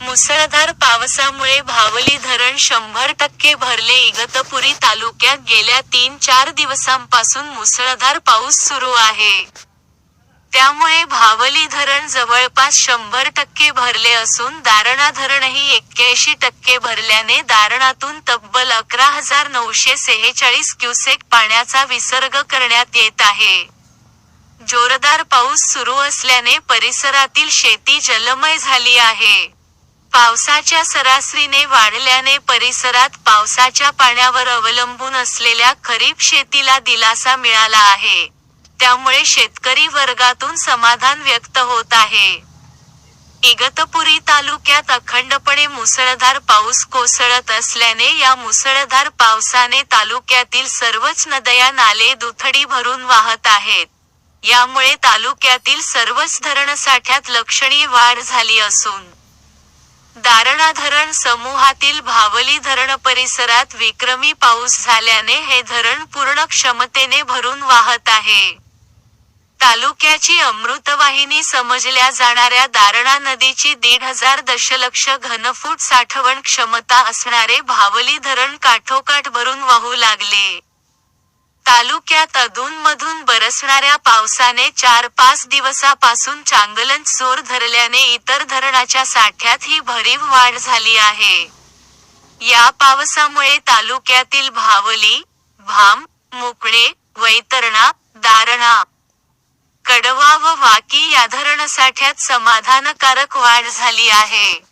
मुसळधार पावसामुळे भावली धरण शंभर टक्के भरले. इगतपुरी तालुक्यात गेल्या तीन चार दिवसांपासून मुसळधार पाऊस सुरू आहे. त्यामुळे भावली धरण जवळपास शंभर टक्के भरले असून दारणा धरणही एक्क्याऐंशी टक्के भरल्याने दारणातून तब्बल अकरा हजार नऊशे सेहेचाळीस क्युसेक पाण्याचा विसर्ग करण्यात येत आहे. जोरदार पाऊस सुरू असल्याने परिसरातील शेती जलमय झाली आहे. पावसाच्या सरासरीने वाढल्याने परिसरात पावसाच्या पाण्यावर अवलंबून असलेल्या खरीप शेतीला दिलासा मिळाला आहे. त्यामुळे शेतकरी वर्गातून समाधान व्यक्त होत आहे. इगतपुरी तालुक्यात अखंडपणे मुसळधार पाऊस कोसळत असल्याने या मुसळधार पावसाने तालुक्यातील सर्वच नद्या नाले दुथडी भरून वाहत आहेत. यामुळे तालुक्यातील सर्वच धरणसाठ्यात लक्षणीय वाढ झाली असून दारणा धरण समूहातील भावली धरण परिसरात विक्रमी पाऊस झाल्याने हे धरण पूर्ण क्षमतेने भरून वाहत आहे. तालुक्याची अमृतवाहिनी समजल्या जाणाऱ्या दारणा नदीची दीड हजार दशलक्ष घनफूट साठवण क्षमता असणारे भावली धरण काठोकाठ भरून वाहू लागले. तालुक्यात अधूनमधून बरसणाऱ्या पावसाने चार पाच दिवसापासून चांगलंच जोर धरल्याने इतर धरणाच्या साठ्यातही भरीव वाढ झाली आहे. या पावसामुळे तालुक्यातील भावली भाम मुकणे वैतरणा दारणा कडवा व वाकी या धरणसाठ्यात समाधानकारक वाढ झाली आहे.